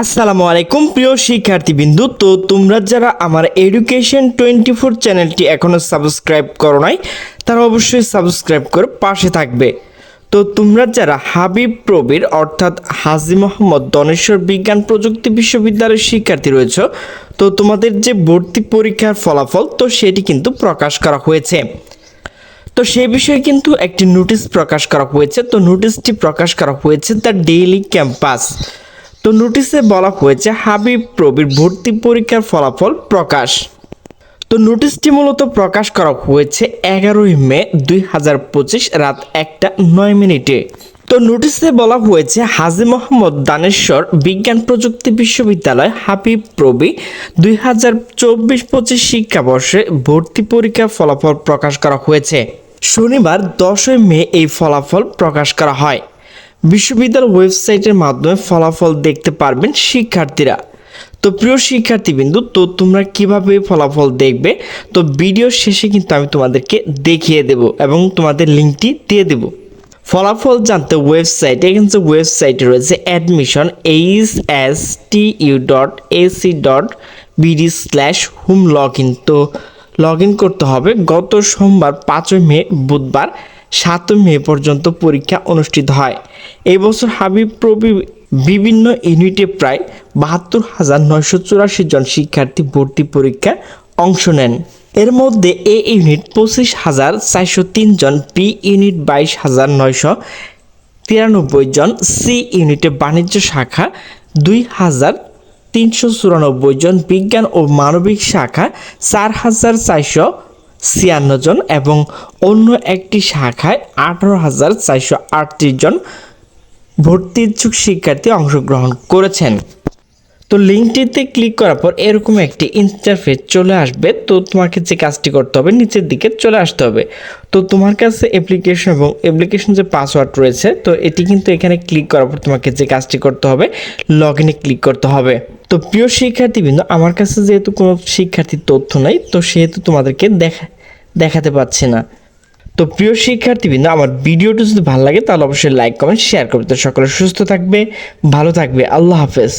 আসসালামু আলাইকুম, প্রিয় শিক্ষার্থীবৃন্দু। তো তোমরা যারা আমার এডুকেশন টোয়েন্টি ফোর চ্যানেলটি এখনও সাবস্ক্রাইব করো নাই, তারা অবশ্যই সাবস্ক্রাইব করে পাশে থাকবে। তো তোমরা যারা হাবিব প্রবীর, অর্থাৎ হাজি মোহাম্মদ দনেশ্বর বিজ্ঞান প্রযুক্তি বিশ্ববিদ্যালয়ের শিক্ষার্থী রয়েছ, তো তোমাদের যে ভর্তি পরীক্ষার ফলাফল, তো সেটি কিন্তু প্রকাশ করা হয়েছে। তো সেই বিষয়ে কিন্তু একটি নোটিশ প্রকাশ করা হয়েছে, তো নোটিশটি প্রকাশ করা হয়েছে দ্য ডেইলি ক্যাম্পাস তো নোটিশে বলা হয়েছে হাবিব প্রবীর ভর্তি পরীক্ষার ফলাফল প্রকাশ। তো নোটিশটি মূলত প্রকাশ করা হয়েছে এগারোই মে দুই হাজার পঁচিশ রাত একটা নয় মিনিটে। তো নোটিশে বলা হয়েছে হাজি মোহাম্মদ দানেশ্বর বিজ্ঞান প্রযুক্তি বিশ্ববিদ্যালয় হাবিব প্রবি দুই হাজার চব্বিশ পঁচিশ শিক্ষাবর্ষে ভর্তি পরীক্ষার ফলাফল প্রকাশ করা হয়েছে। শনিবার দশই মে এই ফলাফল প্রকাশ করা হয়। বিশ্ববিদ্যালয় ওয়েবসাইটের মাধ্যমে ফলাফল দেখতে পারবেন শিক্ষার্থীরা। তো প্রিয় শিক্ষার্থীবৃন্দু, তো তোমরা কীভাবে ফলাফল দেখবে? তো ভিডিও শেষে কিন্তু আমি তোমাদেরকে দেখিয়ে দেব এবং তোমাদের লিঙ্কটি দিয়ে দেব। ফলাফল জানতে ওয়েবসাইট এখানে যে ওয়েবসাইটে রয়েছে admission H S T U dot AC dot BD slash home log in তো লগ ইন করতে হবে গত সোমবার পাঁচই মে বুধবার। সাতই মে পর্যন্ত পরীক্ষা অনুষ্ঠিত হয়। এই বছর হাবিব প্রবি বিভিন্ন ইউনিটে প্রায় বাহাত্তর হাজার নয়শো চুরাশি জন শিক্ষার্থী ভর্তি পরীক্ষায় অংশ নেন। এর মধ্যে এ ইউনিট পঁচিশ হাজার চারশো তিন জন, বি ইউনিট বাইশ হাজার নয়শো তিরানব্বই জন, সি ইউনিটে বাণিজ্য শাখা দুই হাজার তিনশো চুরানব্বই জন, বিজ্ঞান ও মানবিক শাখা চার হাজার চারশো ছিয়ান্ন জন এবং অন্য একটি শাখায় আঠারো হাজার চারশো আটত্রিশ জন ভর্তি ইচ্ছুক শিক্ষার্থী অংশগ্রহণ করেছেন। তো লিঙ্কটিতে ক্লিক করার পর এরকম একটি ইন্টারফেস চলে আসবে। তো তোমাকে যে কাজটি করতে হবে, নিচের দিকে চলে আসতে হবে। তো তোমার কাছে অ্যাপ্লিকেশন এবং অ্যাপ্লিকেশন যে পাসওয়ার্ড রয়েছে, তো এটি কিন্তু এখানে ক্লিক করার পর তোমাকে যে কাজটি করতে হবে লগ ইনে ক্লিক করতে হবে। তো প্রিয় শিক্ষার্থীবৃন্দ, আমার কাছে যেহেতু কোনো শিক্ষার্থীর তথ্য নাই, তো সেহেতু তোমাদেরকে দেখা দেখাতে পাচ্ছি না। তো প্রিয় শিক্ষার্থীবৃন্দ, আমার ভিডিওটি যদি ভালো লাগে, তাহলে অবশ্যই লাইক কমেন্ট শেয়ার করবে। তো সকলে সুস্থ থাকবে, ভালো থাকবে। আল্লাহ হাফেজ।